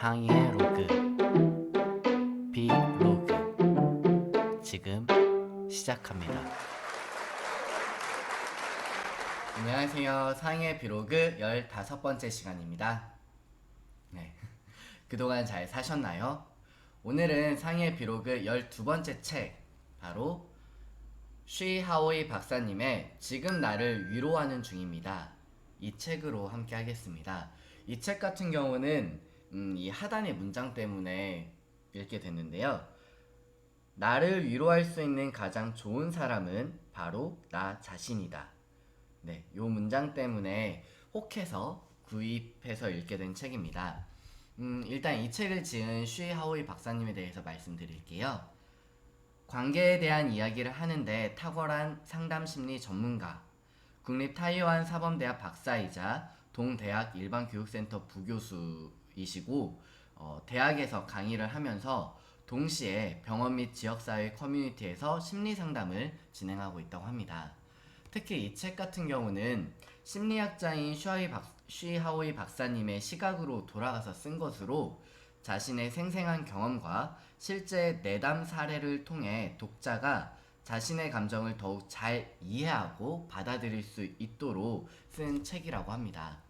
상의의 로그 비로그 지금 시작합니다. 안녕하세요. 상의 비로그 15번째 시간입니다. 네. 그동안 잘 사셨나요? 오늘은 상의 비로그 12번째 책 바로 쉬 하오이 박사님의 지금 나를 위로하는 중입니다. 이 책으로 함께 하겠습니다. 이 책 같은 경우는 음, 이 하단의 문장 때문에 읽게 됐는데요. 나를 위로할 수 있는 가장 좋은 사람은 바로 나 자신이다. 네, 요 문장 때문에 혹해서 구입해서 읽게 된 책입니다. 음, 일단 이 책을 지은 쉬 하오이 박사님에 대해서 말씀드릴게요. 관계에 대한 이야기를 하는데 탁월한 상담 심리 전문가, 국립 타이완 사범대학 박사이자 동대학 일반교육센터 부교수 이시고 어, 대학에서 강의를 하면서 동시에 병원 및 지역사회 커뮤니티에서 심리 상담을 진행하고 있다고 합니다. 특히 이 책 같은 경우는 심리학자인 슈하이 박, 쉬하오이 박사님의 시각으로 돌아가서 쓴 것으로 자신의 생생한 경험과 실제 내담 사례를 통해 독자가 자신의 감정을 더욱 잘 이해하고 받아들일 수 있도록 쓴 책이라고 합니다.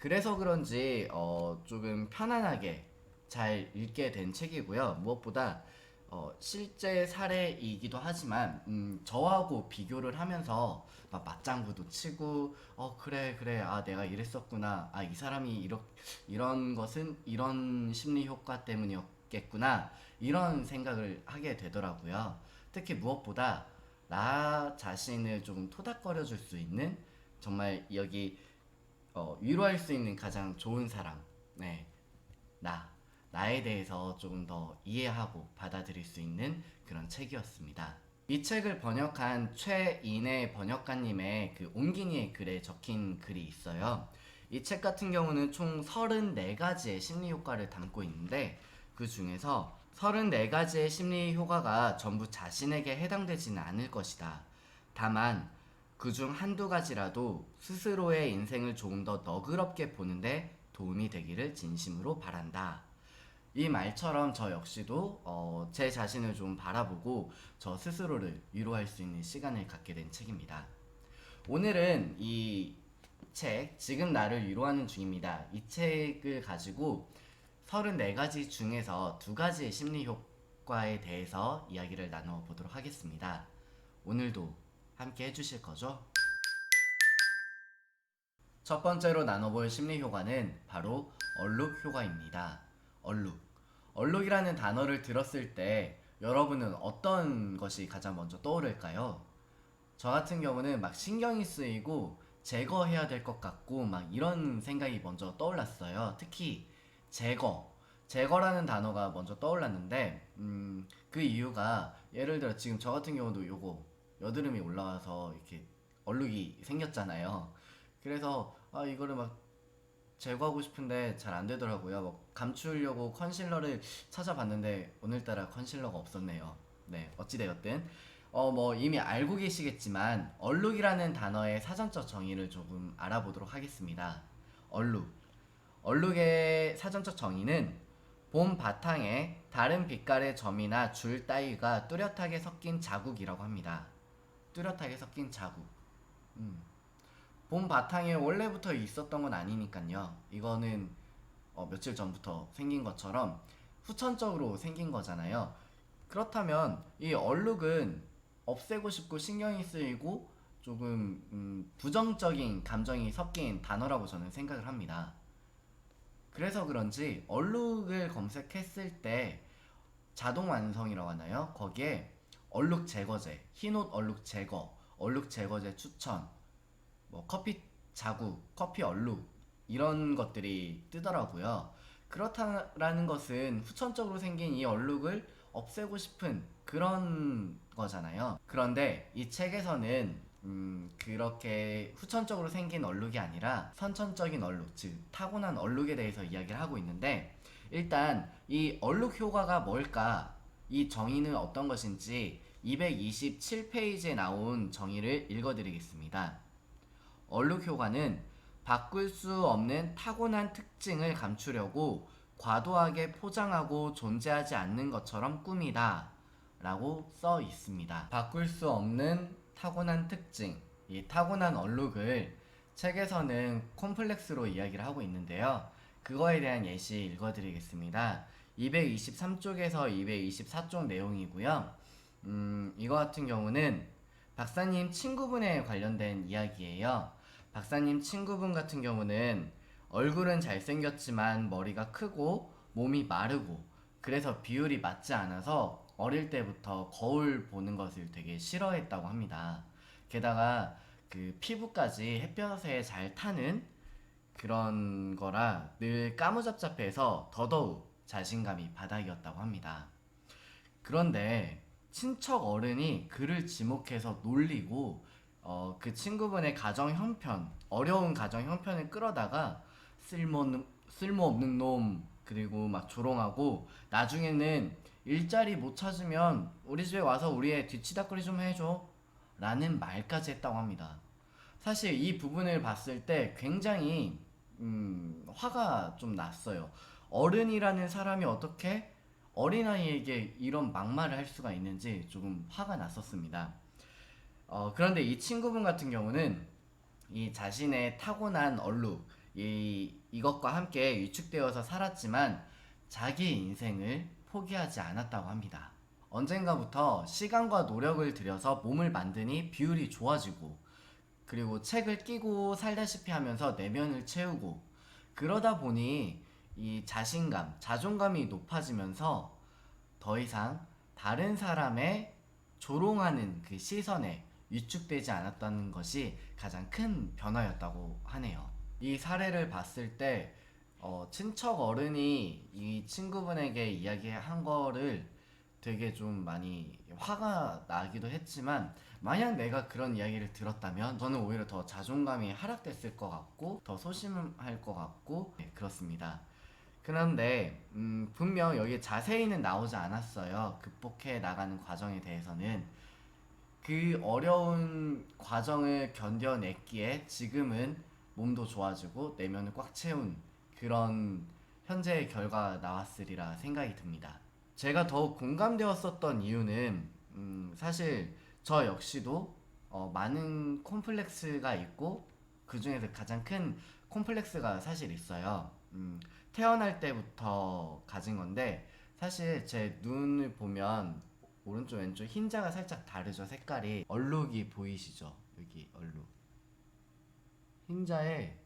그래서 그런지 어, 조금 편안하게 잘 읽게 된 책이고요. 무엇보다 어, 실제 사례이기도 하지만 음, 저하고 비교를 하면서 막 맞장구도 치고 어 그래 그래 아 내가 이랬었구나 아 이 사람이 이렇 이런 것은 이런 심리 효과 때문이었겠구나 이런 생각을 하게 되더라고요. 특히 무엇보다 나 자신을 조금 토닥거려 줄 수 있는 정말 여기 어, 위로할 수 있는 가장 좋은 사람 네 나. 나에 대해서 조금 더 이해하고 받아들일 수 있는 그런 책이었습니다. 이 책을 번역한 최인혜 번역가님의 그 옹기니의 글에 적힌 글이 있어요. 이 책 같은 경우는 총 34가지의 심리 효과를 담고 있는데 그 중에서 34가지의 심리 효과가 전부 자신에게 해당되지는 않을 것이다. 다만 그중 한두 가지라도 스스로의 인생을 조금 더 너그럽게 보는데 도움이 되기를 진심으로 바란다. 이 말처럼 저 역시도 어, 제 자신을 좀 바라보고 저 스스로를 위로할 수 있는 시간을 갖게 된 책입니다. 오늘은 이 책, 지금 나를 위로하는 중입니다. 이 책을 가지고 34가지 중에서 두 가지의 심리 효과에 대해서 이야기를 나누어 보도록 하겠습니다. 오늘도 함께 해주실 거죠? 첫 번째로 나눠볼 심리 효과는 바로 얼룩 효과입니다. 얼룩. 얼룩이라는 단어를 들었을 때 여러분은 어떤 것이 가장 먼저 떠오를까요? 저 같은 경우는 막 신경이 쓰이고 제거해야 될 것 같고 막 이런 생각이 먼저 떠올랐어요. 특히 제거. 제거라는 단어가 먼저 떠올랐는데 음, 그 이유가 예를 들어 지금 저 같은 경우도 요거 여드름이 올라와서 이렇게 얼룩이 생겼잖아요. 그래서 아 이거를 막 제거하고 싶은데 잘 안 되더라고요. 뭐 감추려고 컨실러를 찾아봤는데 오늘따라 컨실러가 없었네요. 네, 어찌되었든 어 뭐 이미 알고 계시겠지만 얼룩이라는 단어의 사전적 정의를 조금 알아보도록 하겠습니다. 얼룩. 얼룩의 사전적 정의는 봄 바탕에 다른 빛깔의 점이나 줄 따위가 뚜렷하게 섞인 자국이라고 합니다. 뚜렷하게 섞인 자국. 음. 봄 바탕에 원래부터 있었던 건 아니니까요. 이거는 어, 며칠 전부터 생긴 것처럼 후천적으로 생긴 거잖아요. 그렇다면 이 얼룩은 없애고 싶고 신경이 쓰이고 조금 음, 부정적인 감정이 섞인 단어라고 저는 생각을 합니다. 그래서 그런지 얼룩을 검색했을 때 자동 완성이라고 하나요? 거기에 얼룩 제거제, 흰옷 얼룩 제거, 얼룩 제거제 추천, 뭐 커피 자국, 커피 얼룩 이런 것들이 뜨더라고요. 그렇다라는 것은 후천적으로 생긴 이 얼룩을 없애고 싶은 그런 거잖아요. 그런데 이 책에서는 음, 그렇게 후천적으로 생긴 얼룩이 아니라 선천적인 얼룩, 즉 타고난 얼룩에 대해서 이야기를 하고 있는데 일단 이 얼룩 효과가 뭘까? 이 정의는 어떤 것인지 227페이지에 나온 정의를 읽어드리겠습니다. 얼룩 효과는 바꿀 수 없는 타고난 특징을 감추려고 과도하게 포장하고 존재하지 않는 것처럼 꾸미다 라고 써 있습니다. 바꿀 수 없는 타고난 특징, 이 타고난 얼룩을 책에서는 콤플렉스로 이야기를 하고 있는데요. 그거에 대한 예시 읽어드리겠습니다. 223쪽에서 224쪽 내용이고요. 음, 이거 같은 경우는 박사님 친구분에 관련된 이야기예요. 박사님 친구분 같은 경우는 얼굴은 잘생겼지만 머리가 크고 몸이 마르고 그래서 비율이 맞지 않아서 어릴 때부터 거울 보는 것을 되게 싫어했다고 합니다. 게다가 그 피부까지 햇볕에 잘 타는 그런 거라 늘 까무잡잡해서 더더욱 자신감이 바닥이었다고 합니다. 그런데 친척 어른이 그를 지목해서 놀리고 어, 그 친구분의 가정 형편, 어려운 가정 형편을 끌어다가 쓸모없는, 쓸모없는 놈, 그리고 막 조롱하고 나중에는 일자리 못 찾으면 우리 집에 와서 우리 애 뒤치다거리 좀 해줘. 라는 말까지 했다고 합니다. 사실 이 부분을 봤을 때 굉장히 음, 화가 좀 났어요. 어른이라는 사람이 어떻게 어린아이에게 이런 막말을 할 수가 있는지 조금 화가 났었습니다. 어, 그런데 이 친구분 같은 경우는 이 자신의 타고난 얼룩, 이, 이것과 함께 위축되어서 살았지만 자기 인생을 포기하지 않았다고 합니다. 언젠가부터 시간과 노력을 들여서 몸을 만드니 비율이 좋아지고 그리고 책을 끼고 살다시피 하면서 내면을 채우고 그러다 보니 이 자신감, 자존감이 높아지면서 더 이상 다른 사람의 조롱하는 그 시선에 위축되지 않았다는 것이 가장 큰 변화였다고 하네요. 이 사례를 봤을 때 어, 친척 어른이 이 친구분에게 이야기한 거를 되게 좀 많이 화가 나기도 했지만 만약 내가 그런 이야기를 들었다면 저는 오히려 더 자존감이 하락됐을 것 같고 더 소심할 것 같고 네, 그렇습니다. 그런데 음, 분명 여기 자세히는 나오지 않았어요. 극복해 나가는 과정에 대해서는 그 어려운 과정을 견뎌냈기에 지금은 몸도 좋아지고 내면을 꽉 채운 그런 현재의 결과가 나왔으리라 생각이 듭니다. 제가 더욱 공감되었었던 이유는 음, 사실 저 역시도 어, 많은 콤플렉스가 있고 그 중에서 가장 큰 콤플렉스가 사실 있어요. 음, 태어날 때부터 가진 건데 사실 제 눈을 보면 오른쪽 왼쪽 흰자가 살짝 다르죠 색깔이. 얼룩이 보이시죠? 여기 얼룩. 흰자에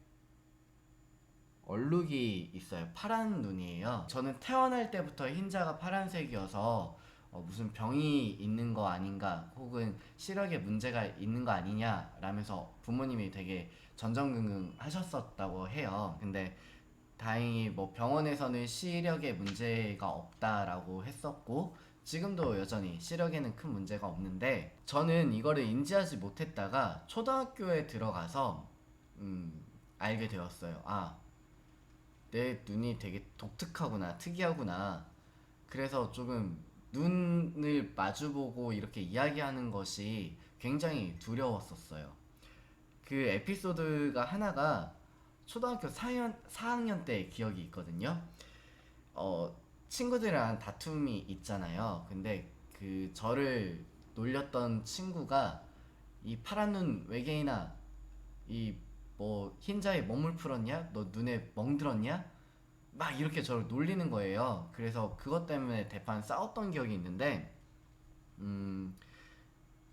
얼룩이 있어요. 파란 눈이에요. 저는 태어날 때부터 흰자가 파란색이어서 어, 무슨 병이 있는 거 아닌가 혹은 시력에 문제가 있는 거 아니냐 라면서 부모님이 되게 전전긍긍 하셨었다고 해요. 근데 다행히 뭐 병원에서는 시력에 문제가 없다라고 했었고 지금도 여전히 시력에는 큰 문제가 없는데 저는 이거를 인지하지 못했다가 초등학교에 들어가서 음, 알게 되었어요. 아, 내 눈이 되게 독특하구나, 특이하구나. 그래서 조금 눈을 마주보고 이렇게 이야기하는 것이 굉장히 두려웠었어요. 그 에피소드가 하나가 초등학교 4학년, 4학년 때 기억이 있거든요. 어, 친구들이랑 다툼이 있잖아요. 근데 그 저를 놀렸던 친구가 이 파란 눈 외계인아 이 뭐 흰자에 먹물 풀었냐? 너 눈에 멍들었냐? 막 이렇게 저를 놀리는 거예요. 그래서 그것 때문에 대판 싸웠던 기억이 있는데 음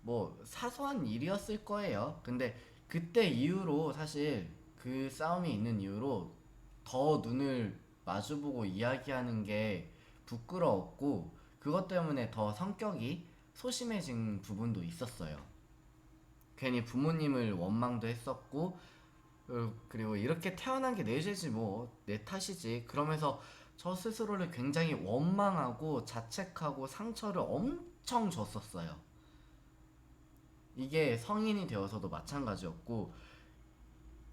뭐 사소한 일이었을 거예요. 근데 그때 이후로 사실 그 싸움이 있는 이후로 더 눈을 마주보고 이야기하는 게 부끄러웠고 그것 때문에 더 성격이 소심해진 부분도 있었어요. 괜히 부모님을 원망도 했었고 어, 그리고 이렇게 태어난 게 내 죄지 뭐 내 탓이지 그러면서 저 스스로를 굉장히 원망하고 자책하고 상처를 엄청 줬었어요. 이게 성인이 되어서도 마찬가지였고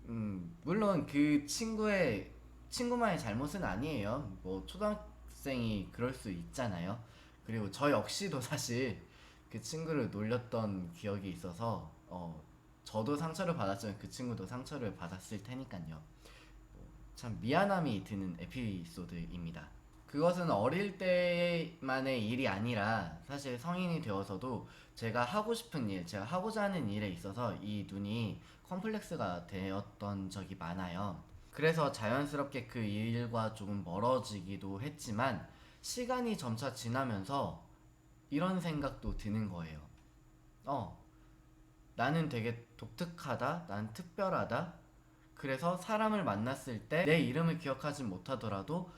음, 물론 그 친구의 친구만의 잘못은 아니에요. 뭐 초등학생이 그럴 수 있잖아요. 그리고 저 역시도 사실 그 친구를 놀렸던 기억이 있어서 어, 저도 상처를 받았지만 그 친구도 상처를 받았을 테니까요. 뭐참 미안함이 드는 에피소드입니다. 그것은 어릴 때만의 일이 아니라 사실 성인이 되어서도 제가 하고 싶은 일, 제가 하고자 하는 일에 있어서 이 눈이 컴플렉스가 되었던 적이 많아요. 그래서 자연스럽게 그 일과 조금 멀어지기도 했지만 시간이 점차 지나면서 이런 생각도 드는 거예요. 어, 나는 되게 독특하다, 난 특별하다. 그래서 사람을 만났을 때 내 이름을 기억하지 못하더라도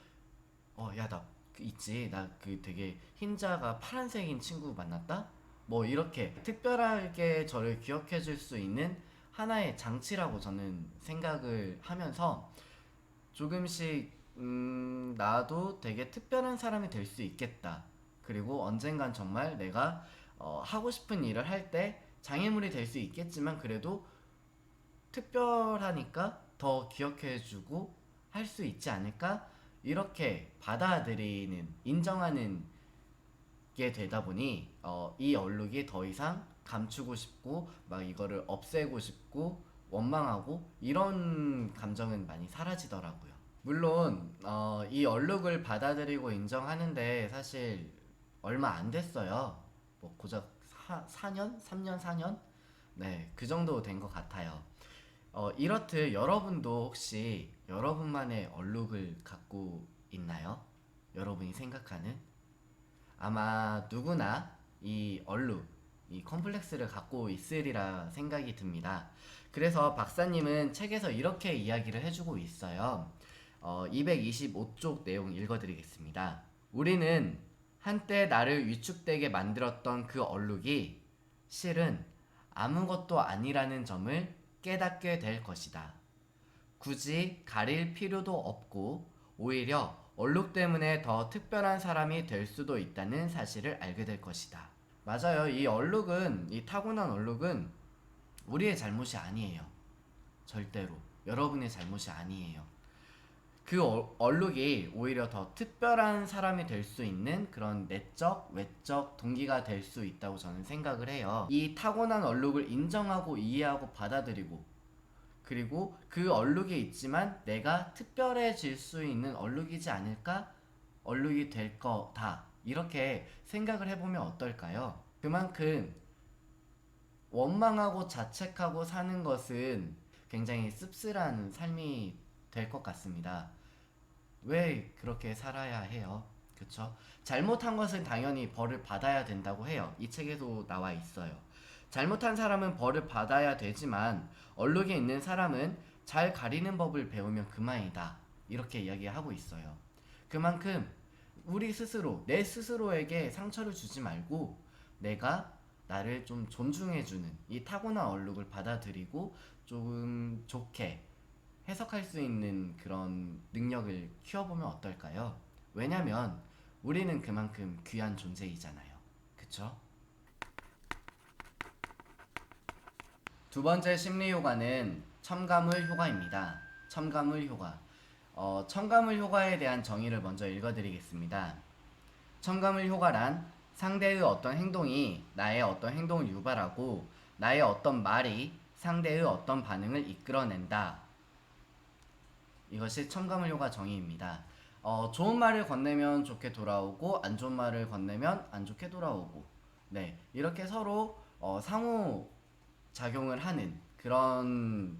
어, 야, 나그 있지. 나 그 되게 흰자가 파란색인 친구 만났다? 뭐 이렇게 특별하게 저를 기억해 줄 수 있는 하나의 장치라고 저는 생각을 하면서 조금씩 음, 나도 되게 특별한 사람이 될 수 있겠다. 그리고 언젠간 정말 내가 어, 하고 싶은 일을 할 때 장애물이 될 수 있겠지만 그래도 특별하니까 더 기억해주고 할 수 있지 않을까? 이렇게 받아들이는, 인정하는 게 되다 보니 어, 이 얼룩이 더 이상 감추고 싶고 막 이거를 없애고 싶고 원망하고 이런 감정은 많이 사라지더라고요. 물론 어, 이 얼룩을 받아들이고 인정하는데 사실 얼마 안 됐어요. 뭐 고작 4, 4년? 3년? 4년? 네, 그 정도 된 것 같아요. 어, 이렇듯 여러분도 혹시 여러분만의 얼룩을 갖고 있나요? 여러분이 생각하는? 아마 누구나 이 얼룩, 이 컴플렉스를 갖고 있으리라 생각이 듭니다. 그래서 박사님은 책에서 이렇게 이야기를 해주고 있어요. 어, 225쪽 내용 읽어드리겠습니다. 우리는 한때 나를 위축되게 만들었던 그 얼룩이 실은 아무것도 아니라는 점을 깨닫게 될 것이다. 굳이 가릴 필요도 없고 오히려 얼룩 때문에 더 특별한 사람이 될 수도 있다는 사실을 알게 될 것이다. 맞아요. 이 얼룩은 이 타고난 얼룩은 우리의 잘못이 아니에요. 절대로 여러분의 잘못이 아니에요. 그 어- 얼룩이 오히려 더 특별한 사람이 될 수 있는 그런 내적, 외적 동기가 될 수 있다고 저는 생각을 해요. 이 타고난 얼룩을 인정하고 이해하고 받아들이고 그리고 그 얼룩이 있지만 내가 특별해질 수 있는 얼룩이지 않을까? 얼룩이 될 거다. 이렇게 생각을 해보면 어떨까요? 그만큼 원망하고 자책하고 사는 것은 굉장히 씁쓸한 삶이 될 것 같습니다. 왜 그렇게 살아야 해요? 그쵸? 잘못한 것은 당연히 벌을 받아야 된다고 해요. 이 책에도 나와 있어요. 잘못한 사람은 벌을 받아야 되지만 얼룩에 있는 사람은 잘 가리는 법을 배우면 그만이다. 이렇게 이야기하고 있어요. 그만큼 우리 스스로 내 스스로에게 상처를 주지 말고 내가 나를 좀 존중해주는 이 타고난 얼룩을 받아들이고 조금 좋게 해석할 수 있는 그런 능력을 키워보면 어떨까요? 왜냐면 우리는 그만큼 귀한 존재이잖아요. 그쵸? 두 번째 심리 효과는 첨가물 효과입니다. 첨가물 효과. 어, 첨가물 효과에 대한 정의를 먼저 읽어드리겠습니다. 첨가물 효과란 상대의 어떤 행동이 나의 어떤 행동을 유발하고 나의 어떤 말이 상대의 어떤 반응을 이끌어낸다. 이것이 첨가물 효과 정의입니다. 어, 좋은 말을 건네면 좋게 돌아오고 안 좋은 말을 건네면 안 좋게 돌아오고 네 이렇게 서로 어, 상호 작용을 하는 그런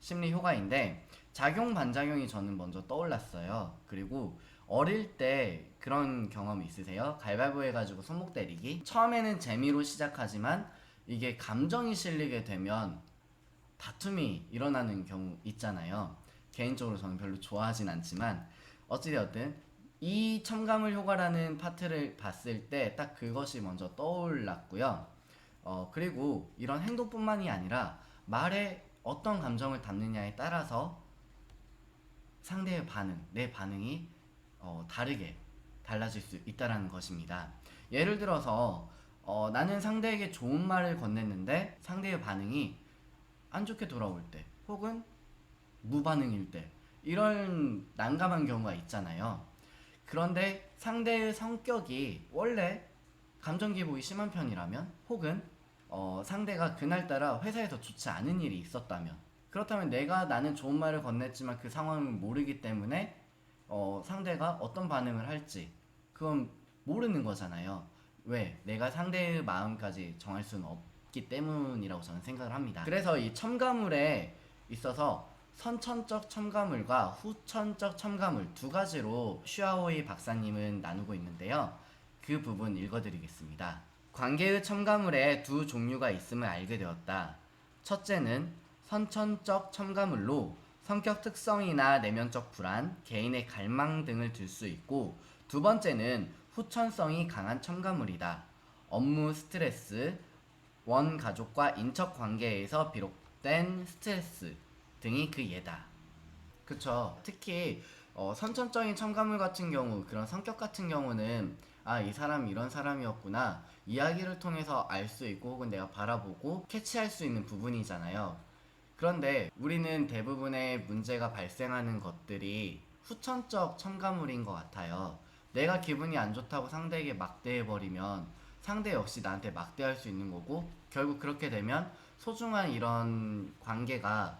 심리 효과인데 작용 반작용이 저는 먼저 떠올랐어요. 그리고 어릴 때 그런 경험 있으세요? 가위바위보 해가지고 손목 때리기. 처음에는 재미로 시작하지만 이게 감정이 실리게 되면 다툼이 일어나는 경우 있잖아요. 개인적으로 저는 별로 좋아하진 않지만 어찌되었든 이 첨가물 효과라는 파트를 봤을 때 딱 그것이 먼저 떠올랐고요. 어, 그리고 이런 행동뿐만이 아니라 말에 어떤 감정을 담느냐에 따라서 상대의 반응, 내 반응이 어, 다르게 달라질 수 있다라는 것입니다. 예를 들어서 어, 나는 상대에게 좋은 말을 건넸는데 상대의 반응이 안 좋게 돌아올 때 혹은 무반응일 때 이런 난감한 경우가 있잖아요. 그런데 상대의 성격이 원래 감정 기복이 심한 편이라면 혹은 어, 상대가 그날따라 회사에서 좋지 않은 일이 있었다면 그렇다면 내가 나는 좋은 말을 건넸지만 그 상황을 모르기 때문에 어, 상대가 어떤 반응을 할지 그건 모르는 거잖아요. 왜? 내가 상대의 마음까지 정할 수는 없기 때문이라고 저는 생각을 합니다. 그래서 이 첨가물에 있어서 선천적 첨가물과 후천적 첨가물 두 가지로 슈아오이 박사님은 나누고 있는데요. 그 부분 읽어드리겠습니다. 관계의 첨가물에 두 종류가 있음을 알게 되었다. 첫째는 선천적 첨가물로 성격 특성이나 내면적 불안, 개인의 갈망 등을 들 수 있고 두 번째는 후천성이 강한 첨가물이다. 업무 스트레스, 원 가족과 인척 관계에서 비롯된 스트레스 등이 그 예다. 그쵸. 특히 어, 선천적인 첨가물 같은 경우 그런 성격 같은 경우는 아 이 사람 이런 사람이었구나 이야기를 통해서 알 수 있고 혹은 내가 바라보고 캐치할 수 있는 부분이잖아요. 그런데 우리는 대부분의 문제가 발생하는 것들이 후천적 첨가물인 것 같아요. 내가 기분이 안 좋다고 상대에게 막대해버리면 상대 역시 나한테 막대할 수 있는 거고 결국 그렇게 되면 소중한 이런 관계가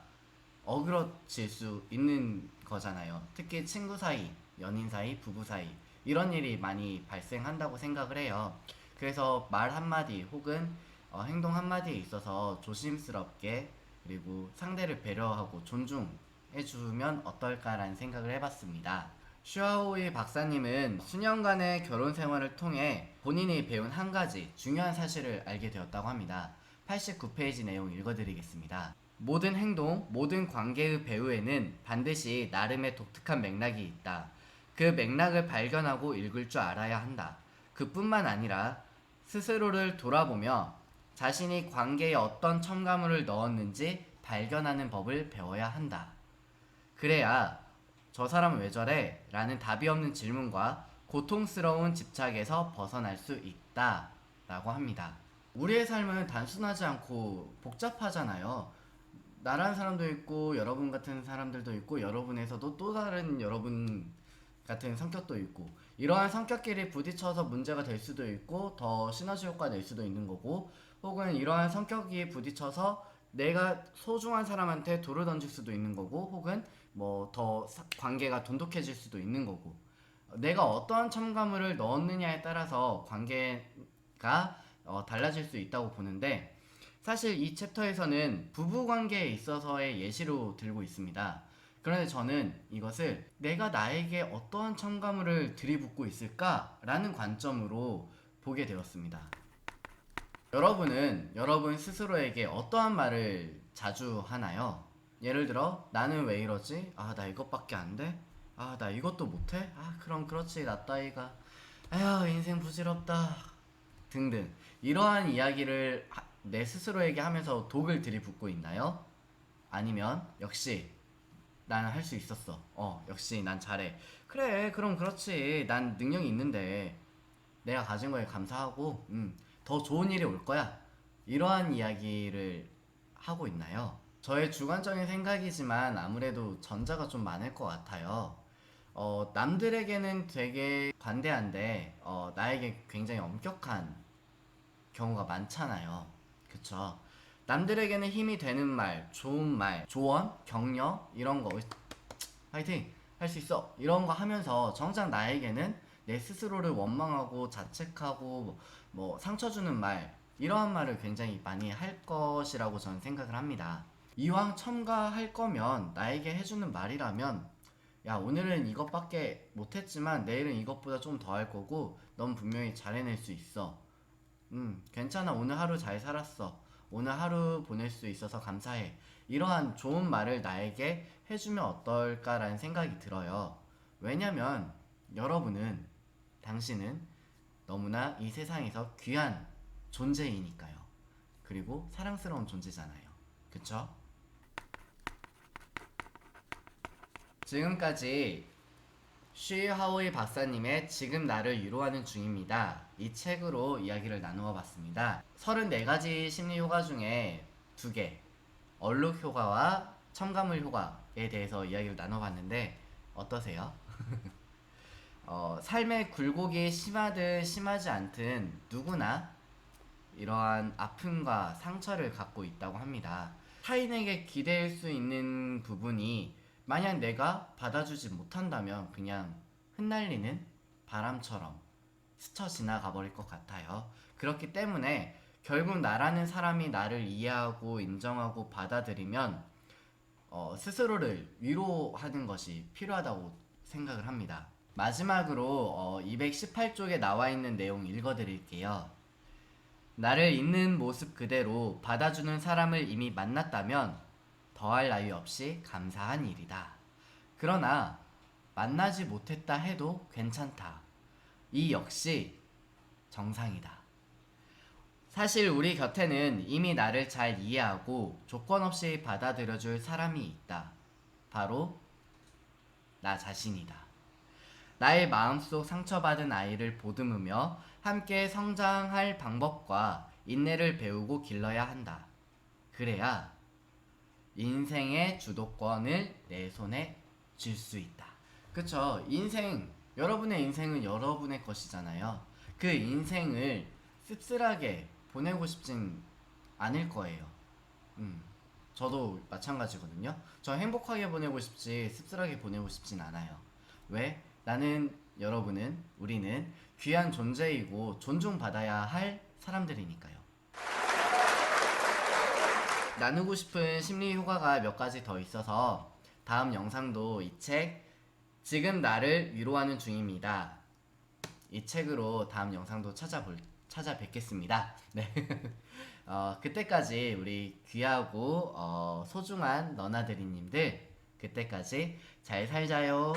어그러질 수 있는 거잖아요. 특히 친구 사이, 연인 사이, 부부 사이 이런 일이 많이 발생한다고 생각을 해요. 그래서 말 한마디 혹은 어, 행동 한마디에 있어서 조심스럽게 그리고 상대를 배려하고 존중해주면 어떨까라는 생각을 해봤습니다. 슈아오이 박사님은 수년간의 결혼 생활을 통해 본인이 배운 한 가지 중요한 사실을 알게 되었다고 합니다. 89페이지 내용 읽어드리겠습니다. 모든 행동, 모든 관계의 배후에는 반드시 나름의 독특한 맥락이 있다. 그 맥락을 발견하고 읽을 줄 알아야 한다. 그뿐만 아니라 스스로를 돌아보며 자신이 관계에 어떤 첨가물을 넣었는지 발견하는 법을 배워야 한다. 그래야 저 사람은 왜 저래? 라는 답이 없는 질문과 고통스러운 집착에서 벗어날 수 있다. 라고 합니다. 우리의 삶은 단순하지 않고 복잡하잖아요. 나라는 사람도 있고, 여러분 같은 사람들도 있고, 여러분에서도 또 다른 여러분 같은 성격도 있고, 이러한 성격끼리 부딪혀서 문제가 될 수도 있고, 더 시너지 효과 낼 수도 있는 거고, 혹은 이러한 성격이 부딪혀서 내가 소중한 사람한테 돌을 던질 수도 있는 거고, 혹은 뭐 더 관계가 돈독해질 수도 있는 거고 내가 어떠한 첨가물을 넣었느냐에 따라서 관계가 어, 달라질 수 있다고 보는데 사실 이 챕터에서는 부부 관계에 있어서의 예시로 들고 있습니다. 그런데 저는 이것을 내가 나에게 어떠한 첨가물을 들이붓고 있을까라는 관점으로 보게 되었습니다. 여러분은 여러분 스스로에게 어떠한 말을 자주 하나요? 예를 들어 나는 왜 이러지? 아 나 이것밖에 안 돼? 아 나 이것도 못해? 아 그럼 그렇지 나 따위가 아휴 인생 부질없다 등등 이러한 이야기를 하- 내 스스로에게 하면서 독을 들이붓고 있나요? 아니면 역시 나는 할 수 있었어 어 역시 난 잘해 그래 그럼 그렇지 난 능력이 있는데 내가 가진 거에 감사하고 음, 더 좋은 일이 올 거야 이러한 이야기를 하고 있나요? 저의 주관적인 생각이지만 아무래도 전자가 좀 많을 것 같아요. 어, 남들에게는 되게 관대한데 어, 나에게 굉장히 엄격한 경우가 많잖아요. 그쵸? 남들에게는 힘이 되는 말, 좋은 말, 조언, 격려 이런 거 화이팅 할 수 있어 이런 거 하면서 정작 나에게는 내 스스로를 원망하고 자책하고 뭐, 뭐 상처 주는 말 이러한 말을 굉장히 많이 할 것이라고 저는 생각을 합니다. 이왕 첨가할 거면 나에게 해주는 말이라면 야 오늘은 이것밖에 못했지만 내일은 이것보다 좀 더 할 거고 넌 분명히 잘 해낼 수 있어. 음 괜찮아 오늘 하루 잘 살았어. 오늘 하루 보낼 수 있어서 감사해. 이러한 좋은 말을 나에게 해주면 어떨까라는 생각이 들어요. 왜냐면 여러분은 당신은 너무나 이 세상에서 귀한 존재이니까요. 그리고 사랑스러운 존재잖아요. 그쵸? 지금까지 쉬하오이 박사님의 지금 나를 위로하는 중입니다. 이 책으로 이야기를 나누어 봤습니다. 34가지 심리 효과 중에 두 개, 얼룩 효과와 첨가물 효과에 대해서 이야기를 나눠 봤는데 어떠세요? 어, 삶의 굴곡이 심하든 심하지 않든 누구나 이러한 아픔과 상처를 갖고 있다고 합니다. 타인에게 기댈 수 있는 부분이 만약 내가 받아주지 못한다면 그냥 흩날리는 바람처럼 스쳐 지나가 버릴 것 같아요. 그렇기 때문에 결국 나라는 사람이 나를 이해하고 인정하고 받아들이면 어, 스스로를 위로하는 것이 필요하다고 생각을 합니다. 마지막으로 어, 218쪽에 나와 있는 내용 읽어 드릴게요. 나를 있는 모습 그대로 받아주는 사람을 이미 만났다면 더할 나위 없이 감사한 일이다. 그러나 만나지 못했다 해도 괜찮다. 이 역시 정상이다. 사실 우리 곁에는 이미 나를 잘 이해하고 조건 없이 받아들여줄 사람이 있다. 바로 나 자신이다. 나의 마음속 상처받은 아이를 보듬으며 함께 성장할 방법과 인내를 배우고 길러야 한다. 그래야 인생의 주도권을 내 손에 쥘 수 있다. 그쵸? 인생, 여러분의 인생은 여러분의 것이잖아요. 그 인생을 씁쓸하게 보내고 싶진 않을 거예요. 음, 저도 마찬가지거든요. 저 행복하게 보내고 싶지 씁쓸하게 보내고 싶진 않아요. 왜? 나는 여러분은 우리는 귀한 존재이고 존중받아야 할 사람들이니까요. 나누고 싶은 심리 효과가 몇 가지 더 있어서 다음 영상도 이 책 지금 나를 위로하는 중입니다. 이 책으로 다음 영상도 찾아볼 찾아뵙겠습니다. 네. 어, 그때까지 우리 귀하고 어, 소중한 너나들이님들 그때까지 잘 살자요.